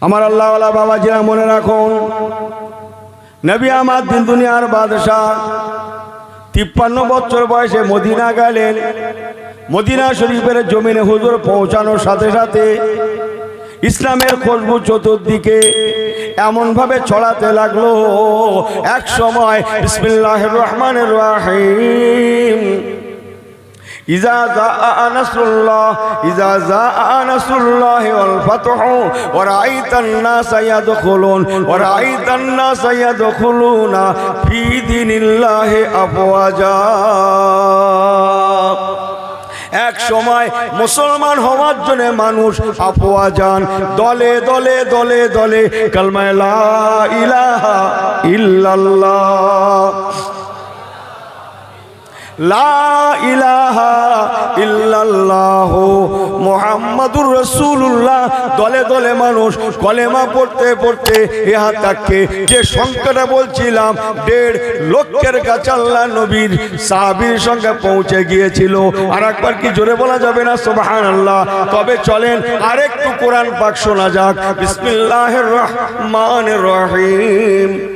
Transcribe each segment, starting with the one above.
আমার আল্লাহওয়ালা বাবাজিরা মনে রাখুন। নবী আমার দিন দুনিয়ার বাদশাহ। তিপ্পান্ন বছর বয়সে মদিনা গেলেন। মদিনা শরীফের জমিনে হুজুর পৌঁছানোর সাথে সাথে ইসলামের খুশবু চতুর্দিকে এমনভাবে ছড়াতে লাগল। এক সময় বিসমিল্লাহ রহমান রাহিম। إذا جاء نصر الله إذا جاء نصر الله والفتح ورأيت الناس يدخلون ورأيت الناس يدخلون في دين الله أفواجا এক সময় মুসলমান হওয়ার জন্য মানুষ আফওয়া যান দলে দলে দলে দলে কালমায় লা ইলাহা ইল্লাল্লাহ লা ইলাহা দলে মানুষ পড়তে পড়তে যে বলছিলাম সঙ্গে পৌঁছে গিয়েছিল। আর একবার কি জোরে বলা যাবে না? আল্লাহ তবে চলেন আরেকটু কোরআন পাক শোনা যাক। বিসমিল্লাহির রহমানির রহিম।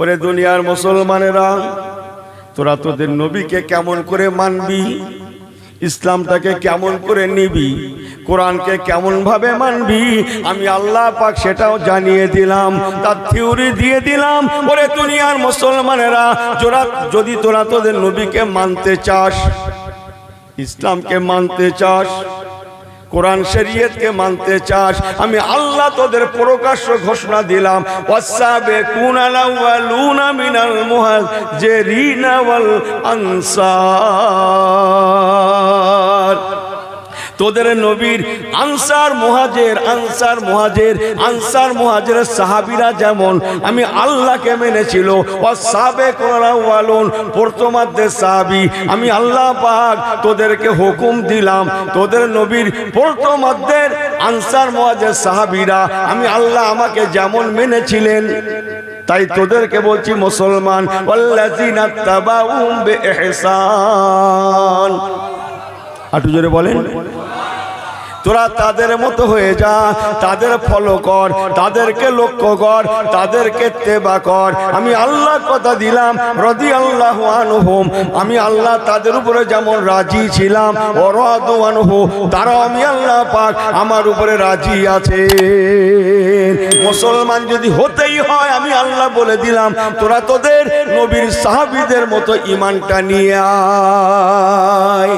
ওরে দুনিয়ার মুসলমানেরা, তোরা তোদের নবীকে কেমন করে মানবি? ইসলামটাকে কেমন করে নিবি? কোরআনকে কেমন ভাবে মানবি? আমি আল্লাহ পাক সেটাও জানিয়ে দিলাম, তার থিওরি দিয়ে দিলাম। ওরে দুনিয়ার মুসলমানেরা তোরা যদি তোরা তোদের নবীকে মানতে চাস, ইসলামকে মানতে চাস কোরআন শরীয়তকে মানতে চাস, আমি আল্লাহ তোদের প্রকাশ্য ঘোষণা দিলাম ওয়াসাবে আলাওয়ালুনা মিনাল মুহাজিরিনা ওয়াল আনসার। তোদের নবীর আনসার মুহাজের আনসার মুহাজের আনসার মুহাজের সাহাবিরা যেমন, আমি আল্লাহকে মেনেছিল ও সাবে কোরআন প্রথমাদের সাহাবি। আমি আল্লাহ পাক তোদেরকে হুকুম দিলাম, তোদের নবীর প্রথমাদের আনসার মুহাজের সাহাবিরা, আমি আল্লাহ আমাকে যেমন মেনেছিলেন, তাই তোদেরকে বলছি মুসলমান আটু জোরে বলেন। তোরা তাদের মতো হয়ে যা, তাদের ফলো কর, তাদেরকে লক্ষ্য কর, তাদেরকে তেবা কর। আমি আল্লাহ কথা দিলাম রদি আল্লাহ আনহুম। আমি আল্লাহ তাদের উপরে যেমন রাজি ছিলাম অরদ তারাও আমি আল্লাহ পাক আমার উপরে রাজি আছে মুসলমান যদি হতেই হয়, আমি আল্লাহ বলে দিলাম, তোরা তোদের নবীর সাহাবিদের মতো ইমানটা নিয়ে আয়।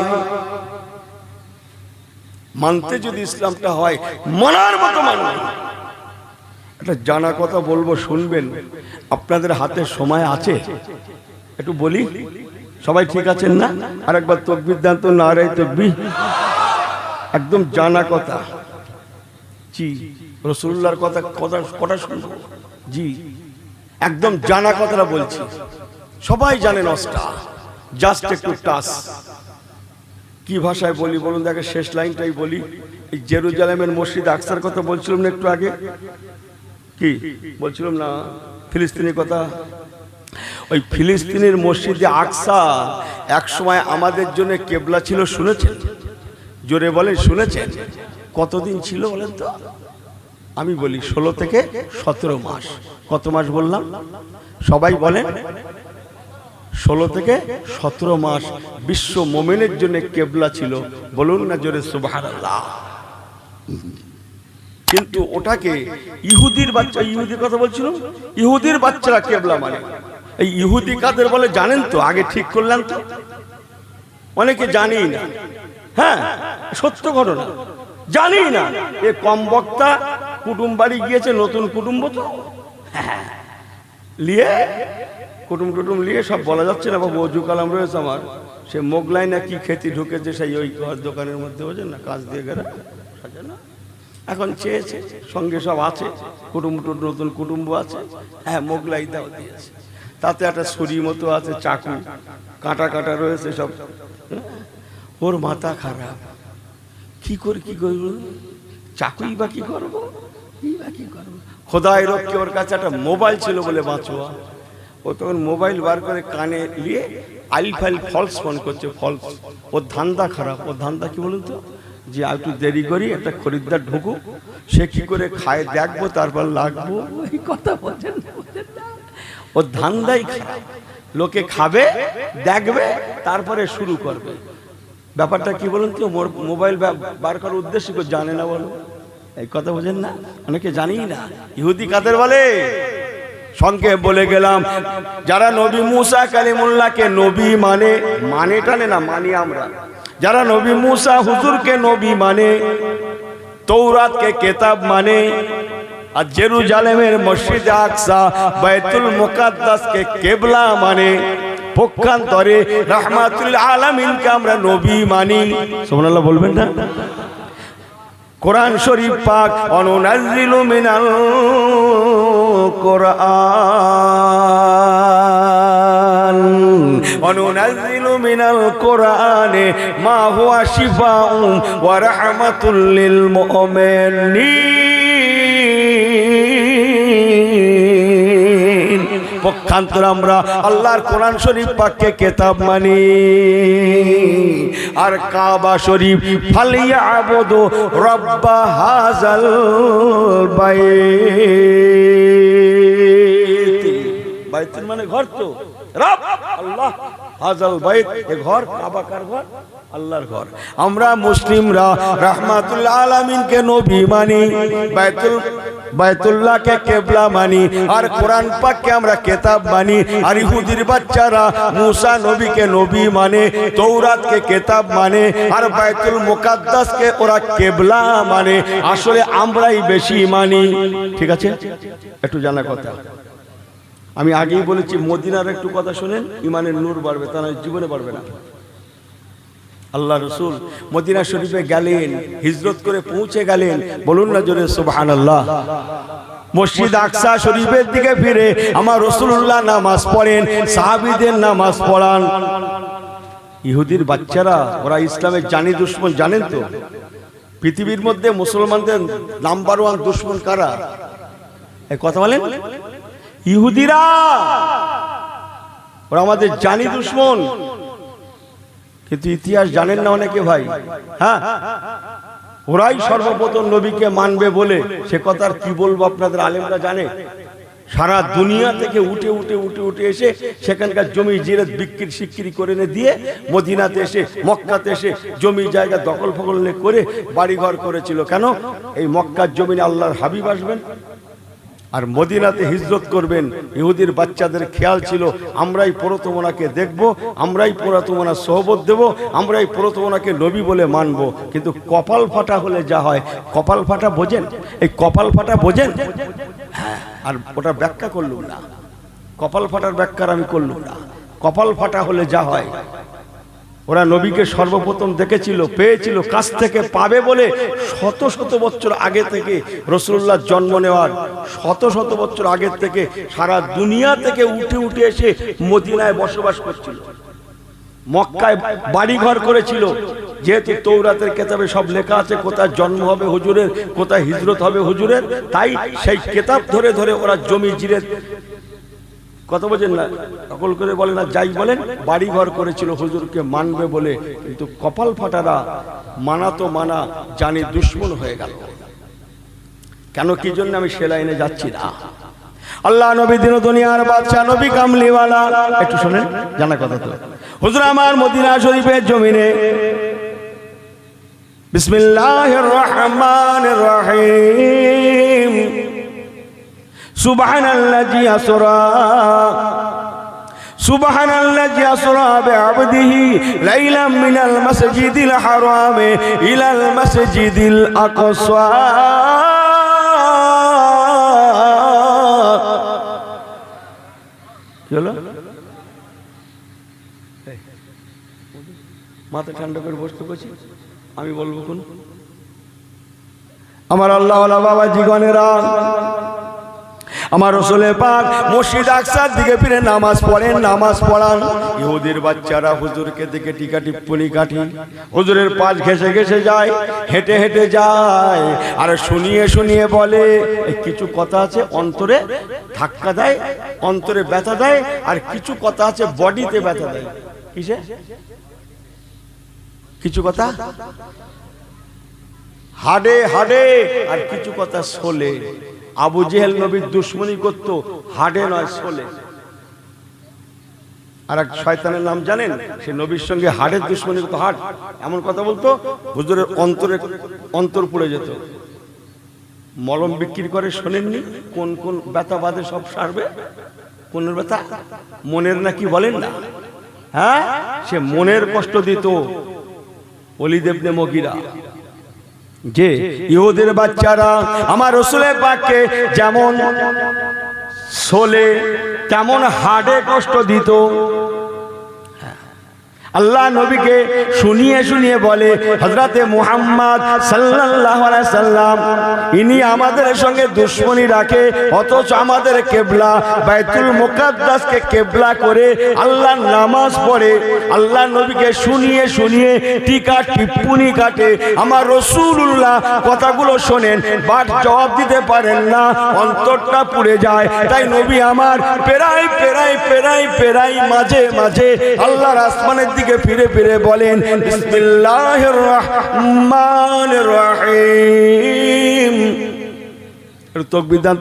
মানতে যদি ইসলামটা হয়, মানার মতো মানবে। একটা জানা কথা বলব, শুনবেন। আপনাদের হাতে সময় আছে? একটু বলি? সবাই ঠিক আছেন না? আর একবার তকবির দেন তো না রে তকবি একদম জানা কথা। জি রসুল্লার কথা কথা কটা শুনব। জি, একদম জানা কথাটা বলছি। সবাই জানেন অস্টা জাস্ট একটু টাস। কি ভাষায় বলি বলুন দেখে, শেষ লাইনটাই বলি। এই জেরুজালেমের মসজিদ আকসার কথা বলছিলাম না একটু আগে? কি? বলছিলাম না ফিলিস্তিনের কথা? ওই ফিলিস্তিনের মসজিদে আকসা এক সময় আমাদের জন্য কেবলা ছিল, শুনেছেন? জোরে বলেন, শুনেছেন? কতদিন ছিল বলেন তো? আমি বলি ষোলো থেকে সতেরো মাস। কত মাস বললাম? সবাই বলেন। ষোলো থেকে সতেরো মাস বিশ্ব মোমেনের জন্য কেবলা ছিল। বলুন না জোরে সুবাহার কিন্তু ওটাকে ইহুদির বাচ্চা, ইহুদির কথা বলছিল? ইহুদির বাচ্চারা কেবলা মানে। এই ইহুদি কাদের বলে জানেন তো? আগে ঠিক করলেন তো। অনেকে জানি না। হ্যাঁ সত্য ঘটনা। জানি না। এ কম বক্তা কুটুম বাড়ি গিয়েছে, নতুন কুটুম্ব তো। হ্যাঁ লিয়ে কুটুম টুটুম নিয়ে সব বলা যাচ্ছে না, বাবু, অজু কালাম রয়েছে আমার। সে মোগলাই না কি খেতে ঢুকেছে, সেই ওই দোকানের মধ্যে, বোঝেন না, কাজ দিয়ে গেলে এখন চেয়েছে, সঙ্গে সব আছে, কুটুম নতুন কুটুম্ব আছে হ্যাঁ মোগলাই দাও দিয়েছে। তাতে একটা ছুরি মতো আছে, চাকু, কাটা কাটা রয়েছে সব। হ্যাঁ? ওর মাথা খারাপ। কি করে, কি করব চাকুই বা কি করব? কি বা কি করব? খোদাই রক্ষে ওর কাছে একটা মোবাইল ছিল বলে বাঁচোয়া। ও তখন মোবাইল বার করে কানে নিয়ে আইল ফাইল ফলস ফোন করছে ফলস। ওর ধান্দা খারাপ। ওর ধান্দা কি বলুন তো? যে একটু দেরি করি একটা খরিদ্দার ঢুকুক সে কি করে খায় দেখব তারপর লাগবো? এই কথা বলছেন ওর ধান্দাই খারাপ। লোকে খাবে দেখবে তারপরে শুরু করবে। ব্যাপারটা কি বলুন তো? মোবাইল বার করার উদ্দেশ্য কেউ জানে না বলো এই কথা বোঝেন না? অনেকে জানি না। ইহুদি কাদের বলে? সংক্ষেপ বলে গেলাম, যারা নবী মুসা কালিমুল্লাহকে নবী মানে মানে টানে না, মানি আমরা। যারা নবী মুসা হুজুরকে নবী মানে তৌরাতকে কেতাব মানে আর জেরুজালেমের মসজিদ আকসা, বাইতুল মুকাদ্দাসকে কেবলা মানে পক্ষান্তরে রহমাতুল আলামিনকে আমরা নবী মানি। সুবহানাল্লাহ বলবেন না? কোরআন শরীফ পাক অনুনাজিল মিনাল কোরআন। অনুনাজিল মিনাল কোরআনে মা হুয়া শিফাউ ওয়া রাহমাতুল লিল মুমিনিন। পক্ষান্তর আমরা আল্লাহর কোরআন শরীফ পাককে কেতাব মানি। আর কাবা শরীফ ফালিয়া আবদ রব্বা হাজাল বাই বাইতুল মানে ঘর তো। রব, আল্লাহ। হাজাল বাইত, এ ঘর কাবা ঘর, আল্লাহর ঘর। আমরা মুসলিমরা রাহমাতুল্লাহ আলামিনকে নবী মানি, বাইতুল, বাইতুল্লাহকে কেবলা মানি, আর কোরআন পাককে আমরা কেতাব মানি, আর ইহুদির বাচ্চারা মুসা নবীকে নবী মানে তৌরাতকে কেতাব মানে আর বাইতুল মুকাদ্দাসকে ওরা কেবলা মানে। আসলে আমরাই বেশি মানি। ঠিক আছে? একটু জানা কথা। আমি আগেই বলেছি, মদিনার একটু কথা শুনেন, ইমানের নূর বাড়বে তা নয় জীবনে বাড়বে না। আল্লাহ রসুল মদিনা শরীফে গেলেন, হিজরত করে পৌঁছে গেলেন, বলুন না জোরে সুবহান আল্লাহ মসজিদ আকসা শরীফের দিকে ফিরে, আমার রসুল্লাহ নামাজ পড়েন, সাহাবিদের নামাজ পড়ান। ইহুদির বাচ্চারা, ওরা ইসলামের জানি দুশ্মন, জানেন তো? পৃথিবীর মধ্যে মুসলমানদের নাম্বার ওয়ান দুশ্মন কারা? কথা বলেন। ইহুদিরা! ওরা আমাদের জানি দুশ্মন। কিন্তু ইতিহাস জানেন না অনেকে ভাই। হ্যাঁ? ওরাই সর্বপ্রথম নবীকে মানবে বলে সে কথার কি বলব আপনাদের আলেমরা জানে। সারা দুনিয়া থেকে উঠে উঠে উঠে উঠে এসে সেখানকার জমি জিরে বিক্রি সিক্রি করে এনে দিয়ে মদিনাতে এসে, মক্কাতে এসে জমি জায়গা দখল ফকল করে বাড়িঘর করেছিল। কেন? এই মক্কার জমিনে আল্লাহর হাবিব আসবেন। আর মদিনাতে হিজরত করবেন। ইহুদির বাচ্চাদের খেয়াল ছিল, আমরাই প্রতমনাকে দেখব, আমরাই প্রতমনা সহবত দেব, আমরাই প্রতমনাকে নবী বলে মানব। কিন্তু কপাল ফাটা হলে যা হয়, কপাল ফাটা বোঝেন? এই কপাল ফাটা বোঝেন? হ্যাঁ আর ওটা ব্যাখ্যা করলুম না। কপাল ফাটার ব্যাখ্যার আমি করলুম না। কপাল ফাটা হলে যা হয় ওরা নবীকে সর্বপ্রথম দেখেছিল, পেয়েছিল, কাছ থেকে পাবে বলে শত শত বছর আগে থেকে রসুল্লাহ জন্ম নেওয়ার শত শত বছর আগে থেকে সারা দুনিয়া থেকে উঠে উঠে এসে মদিনায় বসবাস করছিল। মক্কায় বাড়িঘর করেছিল। যেহেতু তৌরাতের কেতাবে সব লেখা আছে, কোথায় জন্ম হবে হুজুরের, কোথায় হিজরত হবে হুজুরের, তাই সেই কেতাব ধরে ধরে ওরা জমি জিরে কথা বোঝেন না? সকল করে বলেন না, যাই বলেন বাড়ি ঘর করেছিল, হুজুরকে মানবে বলে, কিন্তু কপাল ফাটারা, মানা তো মানা, জানি দুশ্মন হয়ে গেল। কেন কি জন্য আমি সে লাইনে যাচ্ছি না? আল্লাহ নবী দিন দুনিয়ার বাদশা নবী কামলিওয়ালা, একটু শোনেন, জানা কথা তো। হুজুর, আমার মদিনা শরীফের জমিনে, বিসমিল্লাহির রহমানির রহিম। سبحان الذي أسرى سبحان الذي أسرى بعبده ليلا من المسجد الحرام إلى المسجد الأقصى কি হলো মাথা ঠান্ডা করে বসতে বসি আমি বলবো কোন আমার আল্লাহ বাবা জীবনেরা আমার রসুলে পাক মসজিদ আকসার দিকে ফিরে নামাজ পড়েন, নামাজ পড়ান। ইহুদির বাচ্চারা হুজুরকে দেখে টিকা টিপ্পনি কাঠি। হুজুরের পাশ ঘেসে ঘেসে যায়, হেঁটে হেঁটে যায়, আর শুনিয়ে শুনিয়ে বলে কিছু কথা আছে অন্তরে ধাক্কা দেয়, অন্তরে ব্যথা দেয়, আর কিছু কথা আছে বডিতে ব্যথা দেয়। কিসে? কিছু কথা? হাডে হাডে, আর কিছু কথা শোলে। আবু জেহেল নবীর দুশ্মনী করত, হাডে নয় শোলে আর এক শয়তানের নাম জানেন? সে নবীর সঙ্গে হাড়ের দুশ্মনী করতো হাট এমন কথা বলতো, হুজুরের অন্তরে, অন্তর পড়ে যেত। মলম বিক্রি করে শোনেননি, কোন কোন ব্যথা বাদে সব সারবে? কোন ব্যথা? মনের নাকি বলেন না? হ্যাঁ? সে মনের কষ্ট দিত। অলিদেবনে মগিরা। যে ইহুদের বাচ্চারা আমার রসুলের পাককে যেমন সোলে তেমন হাড়ে কষ্ট দিত আল্লাহ নবীকে শুনিয়ে শুনিয়ে বলে হজরতে মুহাম্মদ আলাইহি সাল্লাম, ইনি আমাদের সঙ্গে দুশ্মনী রাখে, অথচ আমাদের কেবলা, বাইতুল মুকাদ্দাসকে কেবলা করে আল্লাহ নামাজ পড়ে। আল্লাহ নবীকে শুনিয়ে শুনিয়ে টিকা টিপ্পুনি কাটে। আমার রসুল্লাহ কথাগুলো শোনেন বাট জবাব দিতে পারেন না, অন্তরটা পুড়ে যায়। তাই নবী আমার পেরাই পেরাই পেরাই পেরাই মাঝে মাঝে আল্লাহর আসমানের দিকে ফিরে ফিরে বলেন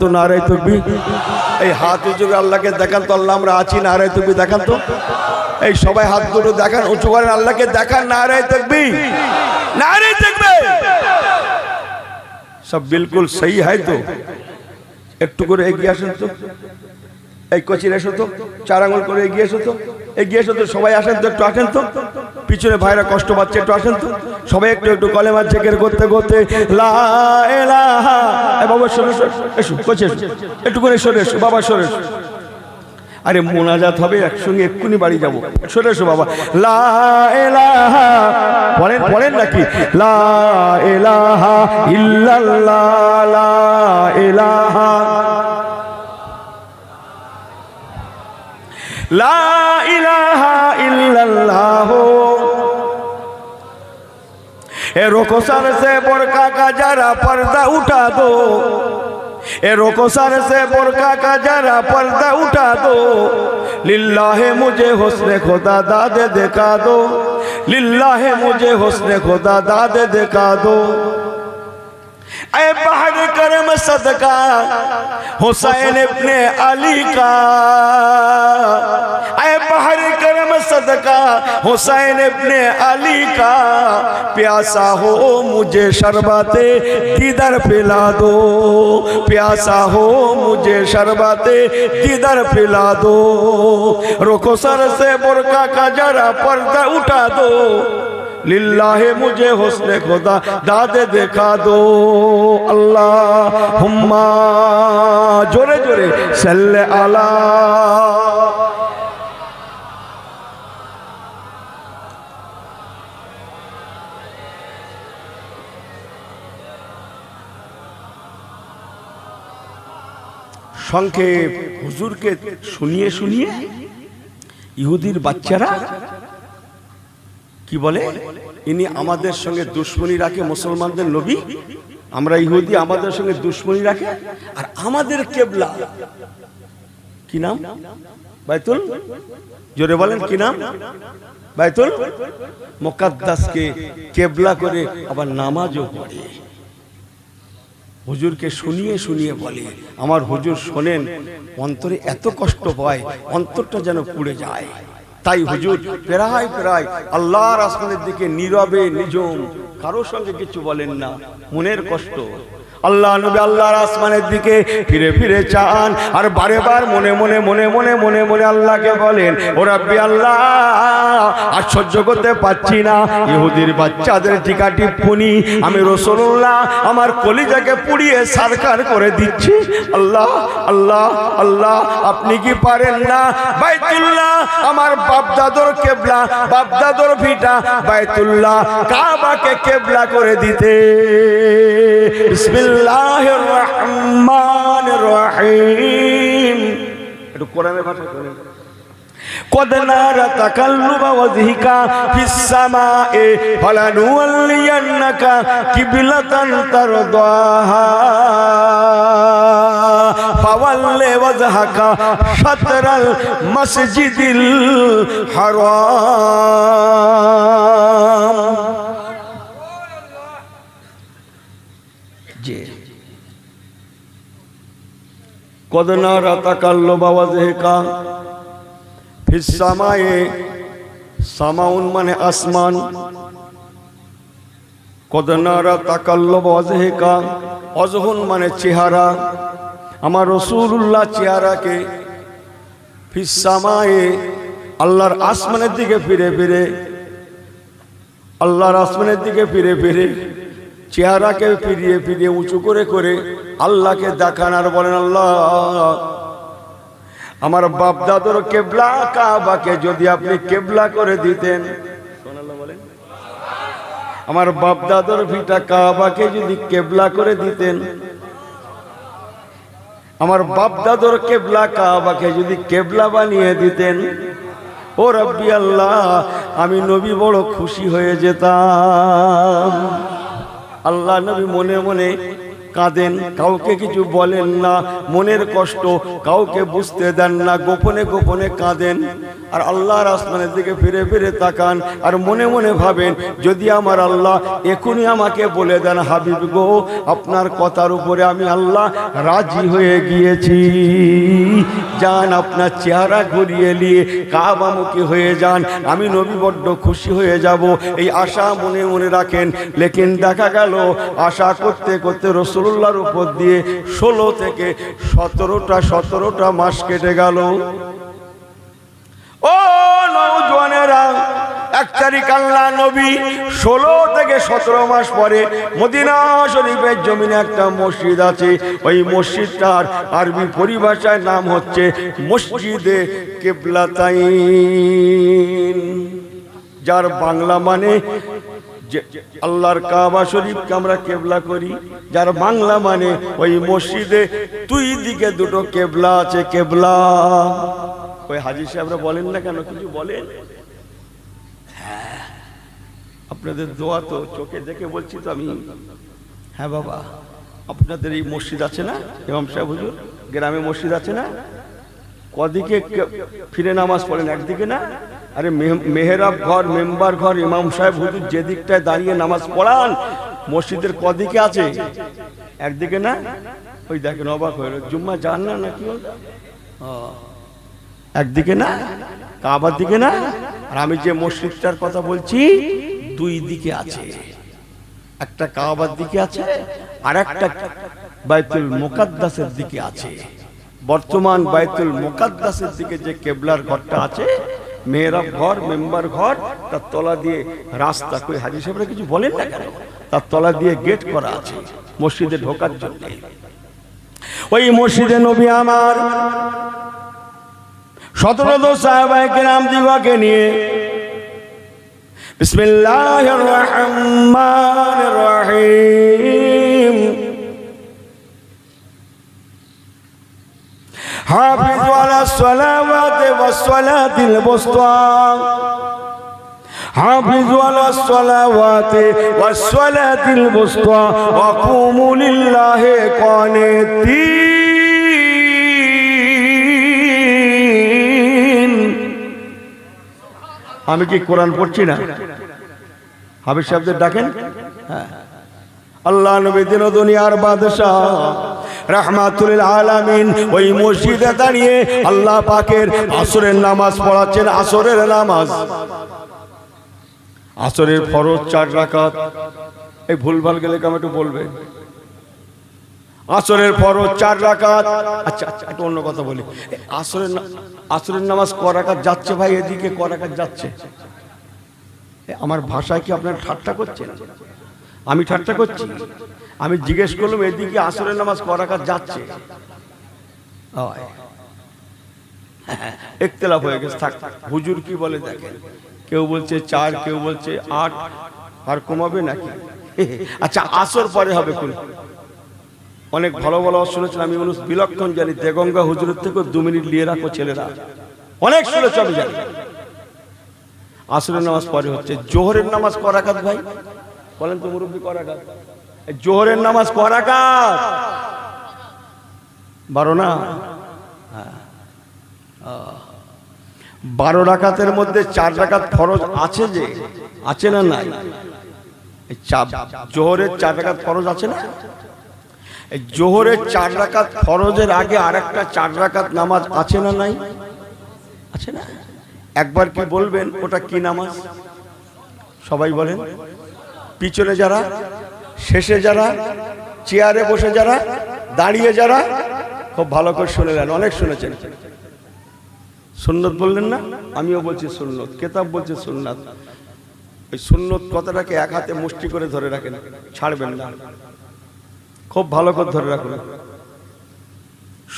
তো তকবি এই হাত উঁচু আল্লাহকে দেখান তো, আল্লাহ আমরা আছি তকবি দেখান তো। এই সবাই হাত দুটো দেখান, উঁচু করেন আল্লাহকে দেখান তকবি তকবি সব বিলকুল সহি হয় তো। একটু করে এগিয়ে আসেন তো। এই কচির এসো তো, চার আঙুল করে এগিয়ে এসো তো। এগিয়ে এসো তো সবাই আসেন তো, একটু আসেন তো। পিছনে ভাইরা কষ্ট পাচ্ছে, একটু আসেন তো। সবাই একটু একটু কলেমার জেকের করতে করতে। এ বাবা সরে এসো কচি একটু করে সরে এসো, বাবা, সরে এসো। আরে মোনাজাত হবে, একসঙ্গে এক্ষুনি বাড়ি যাব। সরে এসো, বাবা। লা পড়েন নাকি? লা ইলাহা ইল্লাল্লাহ, লা ইলাহা লা ইলাহা ইল্লাল্লাহ ए रोको सर से बोरका का जरा पर्दा उठा दो ए रोको सर से बोरका का जरा पर्दा उठा दो लिल्लाह मुझे हुस्न खुदा दादे दिखा दो लिल्लाह मुझे हुस्न खुदा दादे दिखा दो ऐ बाहर करम सदका, हुसैन इब्ने अली का। ऐ बाहर करम सदका, हुसैन इब्ने अली का। प्यासा हो मुझे शरबते, दीदर पिला दो। प्यासा हो मुझे शरबते, दीदर पिला दो। रोको सर से बुरका का जरा पर्दा उठा दो। लिल्लाह मुझे हुस्न खुदा दादे देखा दो अल्लाह हुम्मा जोरे जोरे सल्ले अला সংক্ষেপ হুজুরকে শুনিয়ে শুনিয়ে ইহুদির বাচ্চারা কি বলে? ইনি আমাদের সঙ্গে দুশ্মনী রাখে মুসলমানদের নবী, আমরা ইহুদি আমাদের সঙ্গে দুশ্মনী রাখে, আর আমাদের কেবলা। কি নাম? বাইতুল? জোরে বলেন, কি নাম? বাইতুল? মোকাদ্দাসকে কেবলা করে আবার নামাজও পড়ে। হুজুরকে শুনিয়ে শুনিয়ে বলে, আমার হুজুর শোনেন, অন্তরে এত কষ্ট পায় অন্তরটা যেন পুড়ে যায়। তাই হুজুর, প্রায় প্রায় আল্লাহর আসমানের দিকে নীরবে নিজম কারোর সঙ্গে কিছু বলেন না। মনের কষ্ট। আল্লাহ নবী আল্লাহর আসমানের দিকে ফিরে ফিরে চান। আর বারে বার মনে মনে মনে মনে মনে মনে আল্লাহকে বলেন, ও রাব্বি আল্লাহ, আর সহ্য করতে পারছি না। ইহুদির বাচ্চাদের টিকা টিপ্পনি আমি রসুল্লাহ আমার কলিজাকে পুড়িয়ে সারকার করে দিচ্ছি। আল্লাহ আল্লাহ আল্লাহ, আপনি কি পারেন না? বাইতুল্লাহ, আমার বাপদাদর কেবলা, বাপদাদর ভিটা। বাইতুল্লাহ, কাবাকে কেবলা করে দিতে। বিসমিল্লাহির রহমানির রহিম একটু কোরআনের ভাষা করেন قد نرى تقلب وجهك في السماء فلنولينك قبلة ترضاها فول وجهك شطر المسجد الحرام কদনা রাতা কাল্লো বাবা জেহেকা। ফিসামায়ে সামাউন মানে আসমান। কদনারা তাকাল্লব অজহেকা অজহন মানে চেহারা। আমার রসুল্লাহ চেহারাকে ফিসামায়ে আল্লাহর আসমানের দিকে ফিরে ফিরে, আল্লাহর আসমানের দিকে ফিরে ফিরে চেহারাকে ফিরিয়ে ফিরিয়ে উঁচু করে করে আল্লাহকে দেখান আর বলেন আল্লাহ আমার বাপ দাদুর কেবলা কাবাকে যদি আপনি কেবলা করে দিতেন। আমার বাপ দাদুর ভিটা কাবাকে যদি কেবলা করে দিতেন। আমার বাপ দাদুর কেবলা কাবাকে যদি কেবলা বানিয়ে দিতেন। ও রব্বি আল্লাহ আমি নবী বড় খুশি হয়ে যেতাম। আল্লাহ নবী মনে মনে কাঁদেন, কাউকে কিছু বলেন না, মনের কষ্ট কাউকে বুঝতে দেন না, গোপনে গোপনে কাঁদেন। আর আল্লাহর আসমানের দিকে ফিরে ফিরে তাকান আর মনে মনে ভাবেন, যদি আমার আল্লাহ এখনই আমাকে বলে দেন, হাবিব গো, আপনার কথার উপরে আমি আল্লাহ রাজি হয়ে গিয়েছি। যান আপনার চেহারা ঘুরিয়ে নিয়ে কাবামুখী হয়ে যান, আমি নবী বড্ড খুশি হয়ে যাব। এই আশা মনে মনে রাখেন, লেকিন দেখা গেল, আশা করতে করতে রসুল্লাহর উপর দিয়ে ষোলো থেকে সতেরোটা সতেরোটা মাস কেটে গেল। ও নৌজওয়ানেরা এক তারিখ আল্লাহ নবী ষোলো থেকে সতেরো মাস পরে মদিনা শরীফের জমিনে একটা মসজিদ আছে। ওই মসজিদটার আরবি পরিভাষায় নাম হচ্ছে মসজিদে কেবলাতাইন। যার বাংলা মানে যে আল্লাহর কাবা শরীফকে আমরা কেবলা করি যার বাংলা মানে ওই মসজিদে দুই দিকে দুটো কেবলা আছে কেবলা। ওই হাজি সাহেবরা বলেন না কেন কিছু বলেন? হ্যাঁ, আপনাদের দোয়া তো চোখে দেখে বলছি তো আমি। হ্যাঁ বাবা আপনাদের এই মসজিদ আছে না? ইমাম সাহেব হুজুর গ্রামে মসজিদ আছে না? কদিকে ফিরে নামাজ পড়েন একদিকে না? আরে মেহ- মেহরাব ঘর, মেম্বার ঘর, ইমাম সাহেব, হুজুর যে দিকটায় দাঁড়িয়ে নামাজ পড়ান, মসজিদের কদিকে আছে? একদিকে না? ওই দেখেন অবাক হয়ে। জুম্মা যান না নাকি একদিকে না? কাবার দিকে না? আর আমি যে মসজিদটার কথা বলছি, দুই দিকে আছে। একটা কাবার দিকে আছে, আর একটা বাইতুল মোকাদ্দাসের দিকে আছে। বর্তমান বাইতুল মোকাদ্দাসের দিকে যে কেবলার ঘরটা আছে মেয়েরা ঘর, মেম্বার ঘর, তার তলা দিয়ে রাস্তা। কই হাজি সাহেবরা কিছু বলেন না কেন? তার তলা দিয়ে গেট করা আছে, মসজিদে ঢোকার জন্য। ওই মসজিদে নবী আমার সতেরো সাহেবাইকে নাম দিবাকে নিয়ে বিসমিল্লাহ রহমান রহিম। حافظوا على الصلوات والصلاة الوسطى حافظوا على الصلوات والصلاة الوسطى وقوموا لله قانتين আমি কি কোরআন পড়ছি না হাবিব সাহেবদের ডাকেন হ্যাঁ আল্লাহ নবী দিন দুনিয়ার বাদশাহ রাহমাতুল আলামিন ওই মসজিদে দাঁড়িয়ে আল্লাহ পাকের আসরের নামাজ পড়াচ্ছেন, আসরের নামাজ। আসরের ফরজ চার রাকাত। এই ভুলভাল গেলে কেমন একটু বলবে? আসরের ফরজ চার রাকাত। আচ্ছা আচ্ছা একটা অন্য কথা বলি। আসরের আসরের নামাজ ক রাকাত যাচ্ছে ভাই? এদিকে ক রাকাত যাচ্ছে? আমার ভাষায় কি আপনার ঠাট্টা করছেন? আমি ঠাট্টা করছি? আমি জিজ্ঞেস করলাম, এদিকে আসরের নামাজ ক রাকাত যাচ্ছে। একতলাফ হয়ে গেছে, থাক। হুজুর কি বলে দেখেন? কেউ বলছে চার, কেউ বলছে আট, আর কমাবে নাকি? আচ্ছা আসর পরে হবে কোন? অনেক ভালো ভালো শুনেছেন, আমি মানুষ বিলক্ষণ জানি, দেগঙ্গা হুজুরের থেকে দু মিনিট নিয়ে রাখো ছেলেরা। অনেক শুনেছ আমি জানি। আসরের নামাজ পরে হচ্ছে। জোহরের নামাজ করাকাত ভাই? বলেন তো মুরব্বী করাকাত জোহরের নামাজ করাকাত বারো না। বারো রাকাতের মধ্যে চার রাকাত ফরজ আছে যে, আছে না নাই? জোহরের চার রাকাত ফরজ আছে না? জোহরের চার রাকাত ফরজের আগে আর একটা চার রাকাত নামাজ আছে না নাই? আছে না? একবার কি বলবেন, ওটা কি নামাজ? সবাই বলেন। পিছনে যারা শেষে যারা, চেয়ারে বসে যারা, দাঁড়িয়ে যারা, খুব ভালো করে শুনে নেন, অনেক শুনেছেন। সুন্নত বললেন না? আমিও বলছি সুন্নত, কেতাব বলছে সুন্নাত। ওই সুন্নত কথাটাকে এক হাতে মুষ্টি করে ধরে রাখেন, ছাড়বেন না। খুব ভালো করে ধরে রাখুন।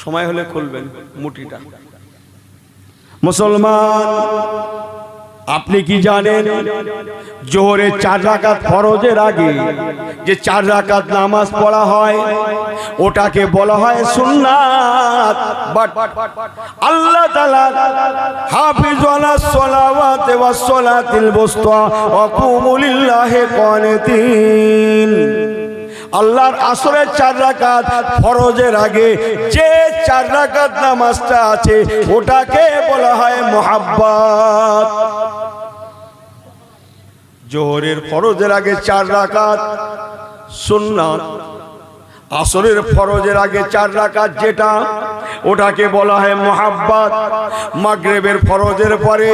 সময় হলে খুলবেন মুটিটা মুসলমান আপনি কি জানেন? জোহরের চার রাকাত ফরজের আগে যে চার রাকাত নামাজ পড়া হয়, ওটাকে বলা হয় সুন্নাত। বাট আল্লাহ তাআলা হাফিজ আলা সলাওয়াতি ওয়াস সলাতিল বুসতা, ওয়া কুমু লিল্লাহি কানিতিন। আল্লাহর আসরের চার রাকাত ফরজের আগে যে চার রাকাত নামাজটা আছে, ওটাকে বলা হয় মোহাব্বত। জোহরের ফরজের আগে চার রাকাত, সুন্নাত। আসরের ফরজের আগে চার রাকাত যেটা, ওটাকে বলা হয় মোহাব্বত। মাগরেবের ফরজের পরে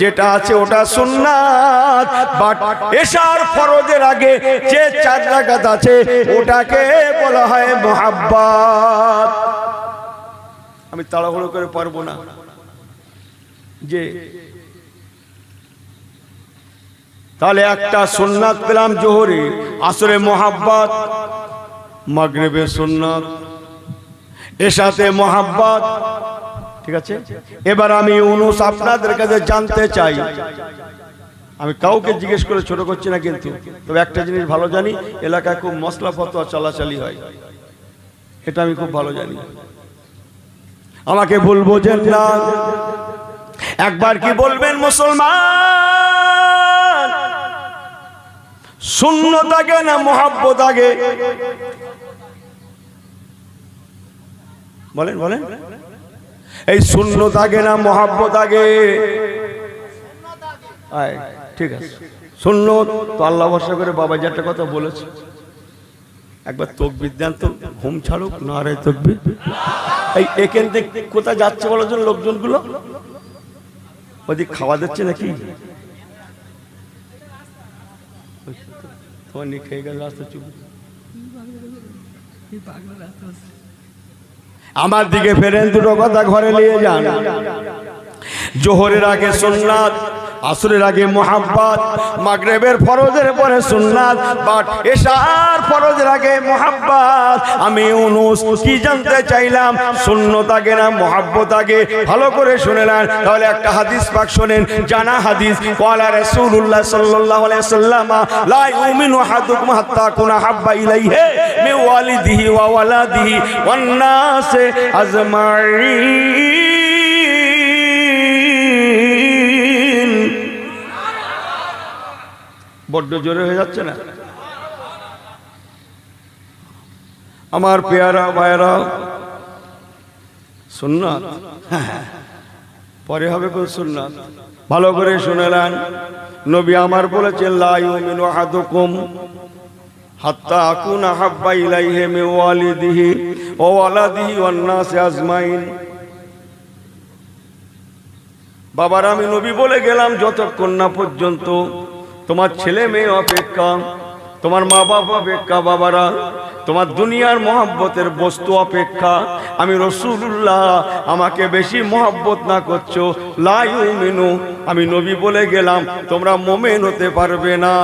যেটা আছে ওটা সুন্নাত। বাট এশার ফরজের আগে যে চার রাকাত আছে, ওটাকে বলা হয় মোহাব্বত। আমি তাড়াহুড়ো করে পারব না যে, তাহলে একটা সুন্নাত পেলাম জোহরে, আসরে মোহাব্বত। মাগরেবে সুন্নাত। সাথে মোহাব্বত। ঠিক আছে? এবার আমি উনুস আপনাদের কাছে জানতে চাই। আমি কাউকে জিজ্ঞেস করে ছোট করছি না কিন্তু। তবে একটা জিনিস ভালো জানি, এলাকায় খুব মশলা ফতোয়া চলাচলি হয়। এটা আমি খুব ভালো জানি। আমাকে ভুল বোঝেন না। একবার কি বলবেন মুসলমান? শূন্যত আগে না মোহাব্বত আগে? বলেন বলেন। এই শূন্য আগে না মোহাব্বত আগে? ঠিক আছে। শূন্য তো আল্লাহ ভরসা করে বাবা যে একটা কথা বলেছে। একবার তকবির দেন তো ঘুম ছাড়ুক না রে তকবির। এই এখান থেকে কোথায় যাচ্ছে বলার জন্য লোকজনগুলো? ওদিক খাওয়া দিচ্ছে নাকি? তোমার নিয়ে খেয়ে গেল রাস্তা চুপ। আমার দিকে ফেরেন দুটো কথা ঘরে নিয়ে যান। জোহরের আগে সুন্নাত আসরের আগে মোহাব্বত, মাগরেবের ফরজের পরে সুন্নাত বাট এশার ফরজের আগে মোহাব্বত। আমি উনুস কি জানতে চাইলাম? সুন্নত আগে না মোহাব্বত আগে? ভালো করে শুনে নেন। তাহলে একটা হাদিস পাক শোনেন। জানা হাদিস ওয়ালা রাসূলুল্লাহ সাল্লাল্লাহু আলাইহি সাল্লাম লা ইউমিনু আহাদুকুম হাত্তা কুনা হাব্বা ইলাইহি মিন ওয়ালিদিহি ওয়া ওয়ালাদিহি ওয়ান নাসি আজমাইন বড্ড জোরে হয়ে যাচ্ছে না? আমার পেয়ারা ভাইরা সুন্নাত? পরে হবে কোন সুন্নাত। ভালো করে শুনেলেন নবী আমার বলেছেন, লা ইউমিনু আহাদুকুম হাত্তা আকুনা হাব্বা ইলাইহি মিন ওয়ালিদিহি ওয়া ওয়ালাদিহি ওয়ান নাসি আজমাইন। বাবার আমি নবী বলে গেলাম যতক্ষণ না পর্যন্ত তোমার ছেলে মেয়ে অপেক্ষা, তোমার মা বাবা অপেক্ষা, বাবারা, তোমার দুনিয়ার মহাব্বতের বস্তু অপেক্ষা। আমি রসুল্লাহ আমাকে বেশি মহাব্বত না করছ। মিনু আমি নবী বলে গেলাম, তোমরা মোমেন হতে পারবে না।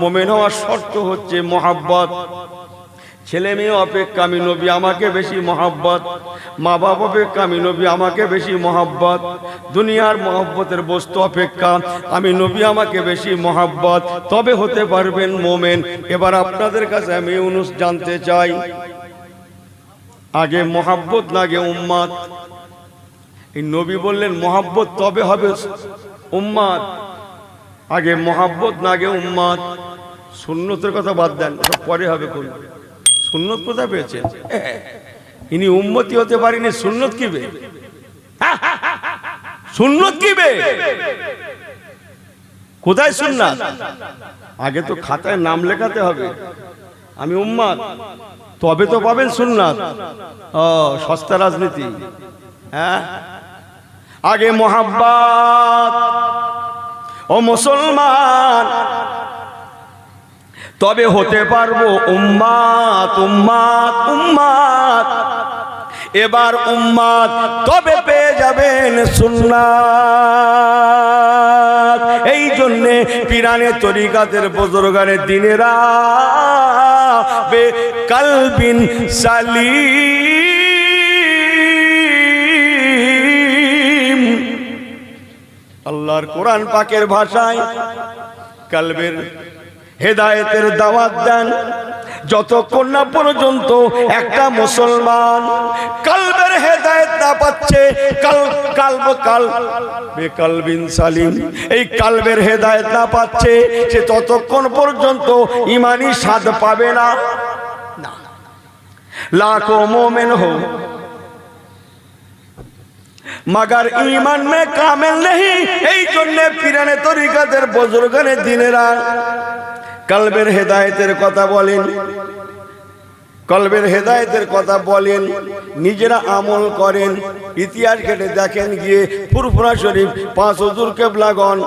মোমেন হওয়ার শর্ত হচ্ছে মহাব্বত। ছেলে মেয়ে অপেক্ষা আমি নবী আমাকে বেশি মহাব্বত, মা বাবা অপেক্ষা আমি নবী আমাকে বেশি মহাব্বত, দুনিয়ার মহব্বতের বস্তু অপেক্ষা, আমি নবী আমাকে বেশি মহাব্বত, তবে হতে পারবেন মোমেন। এবার আপনাদের কাছে আমি অনুষ জানতে চাই। আগে মহাব্বত আগে উম্মাদ। এই নবী বললেন, মহাব্বত তবে হবে উম্মাদ। আগে মহাব্বত আগে উম্মাদ। শূন্যতের কথা বাদ দেন পরে হবে কোন? সুন্নত কোথায় পেয়েছেন? ইনি উম্মতি হতে পারিনি, সুন্নত কি বে? সুন্নত কি বে? কোথায় সুন্নাত? আগে তো খাতায় নাম লেখাতে হবে। আমি উম্মাদ, তবে তো পাবেন সুন্নাত। ও, সস্তা রাজনীতি। হ্যাঁ? আগে মোহাব্বাত, ও মুসলমান তবে হতে পারব উম্মাত উম্মাত উম্মাত। এবার উম্মাত তবে পেয়ে যাবেন সুন্নাত। এই জন্যে পিরানে তরিকাতের বজরগানের দিনেরা বে কালবিন সালি আল্লাহর কোরআন পাকের ভাষায় কালবের হেদায়েতের দাওয়াত দেন। যতক্ষণ না পর্যন্ত একটা মুসলমান কালবের হেদায়েত না পাচ্ছে, কাল কালব কাল বেকালবিন সালিম, এই কালবের হেদায়েত না পাচ্ছে, সে ততক্ষণ পর্যন্ত ইমানি স্বাদ পাবে না। লাখো মোমেন হো। মগর ইমান মে কামেল নেই এই জন্য পিরানে তরিকাদের বজরগানের দিনেরা কলবের হেদায়েতের কথা বলেন। কলবের হেদায়েতের কথা বলেন। নিজেরা আমল করেন। ইতিহাস ঘেটে দেখেন গিয়ে ফুরফুরা শরীফ, পাঁচ হজুর কেবলাগন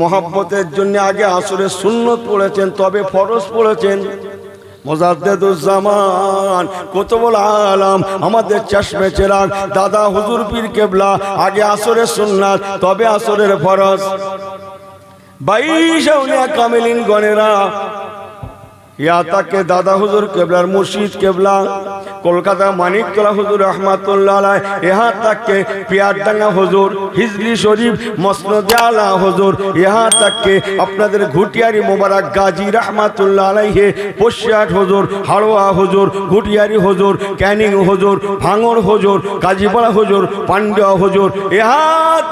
মহাব্বতের জন্য আগে আসরে সুন্নত পড়েছেন, তবে ফরজ পড়েছেন। মোজাদ্দেদুজ্জামান, কুতুবুল আলাম, আমাদের চশমে চেরাগ, দাদা হুজুর পীর কেবলা, আগে আসরের সুন্নাত, তবে আসরের ফরজ। বাইশ কামিলিন গণেরা। ইয়া তাকে দাদা হুজুর কেবলার মুর্শিদ কেবলা, কলকাতা মানিকতলা হুজুর রহমাতুল্লাহ ইহা তাকে পিয়ারডাঙ্গা হুজুর, হিজলি শরীফ, মসনদ আলা হুজুর, ইহা তাকে আপনাদের ঘুটিয়ারি মোবারক গাজী রহমাতুল্লাহ আলাইহে পশ্চিয়াট হুজুর, হাড়োয়া হুজুর, ঘুটিয়ারি হুজুর, ক্যানিং হুজুর, ভাঙর হুজুর, কাজীপাড়া হুজুর, পান্ডিয়া হুজুর, ইহা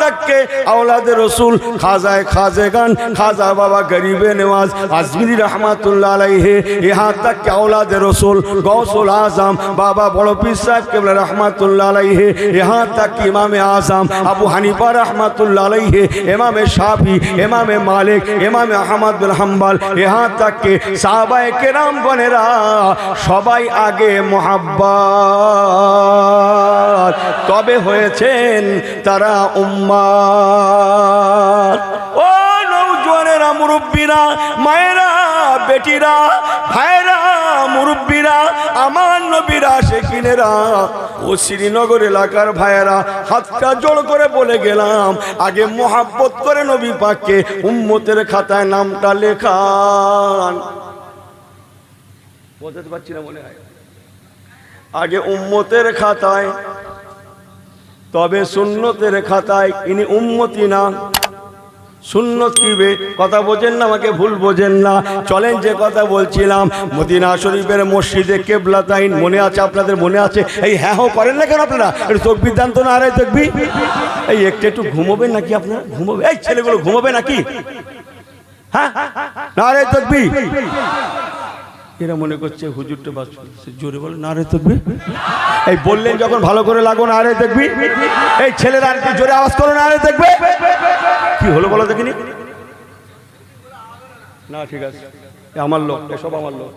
তাকে আওলাদের রসুল, খাজায় খাজেগান খাজা বাবা গরিবে নেওয়াজ, আজমিরি রহমাতুল্লাহ আলাইহে রসুল গৌসুল আজম, বাবা বড় পীর সাহেব কেবল রহমাতুল্লা আলাইহে ইমামে আজম, আবু হানিফা রহমাতুল্লা আলাইহে এমামে শাফি এমামে মালিক এমামে আহমদ হাম্বাল কেরাম বনেরা সবাই আগে মোহাব্বাত। তবে হয়েছেন তারা উম্মা ও নৌজনেরা মুরব্বীরা, মায়েরা বেটিরা, ভাইরা, মুরব্বীরা, আমার নবীরা শেখিনেরা ও শ্রীনগর এলাকার ভাইয়েরা, হাতটা জোড় করে বলে গেলাম, আগে মোহাব্বত করে নবী পাককে উম্মতের খাতায় নামটা লেখান। বোঝাতে পারছি না মনে হয়। আগে উম্মতের খাতায়, তবে সুন্নতের খাতায়, ইনি উম্মতি না। সুন্নত কিবে? কথা বোঝেন না, আমাকে ভুল বোঝেন না। চলেন যে কথা বলছিলাম, মদিনা শরীফের মসজিদে কেবলা তাইন মনে আছে, আপনাদের মনে আছে? এই হ্যাঁ হো করেন না কেন আপনারা? একটু তকবি দেন তো না, আরে তকবি এই একটু একটু ঘুমোবেন নাকি আপনারা? ঘুমোবে এই ছেলেগুলো ঘুমোবে নাকি? হ্যাঁ? না রে তকবি এরা মনে করছে হুজুরটা বাস জোরে বলে, না রে তকবি এই বললেন যখন ভালো করে লাগো না রে দেখবি এই ছেলেরা আর জোরে আওয়াজ করো না রে দেখবে কি হলো বলো দেখিনি? না ঠিক আছে। আমার লোক এসব আমার লোক।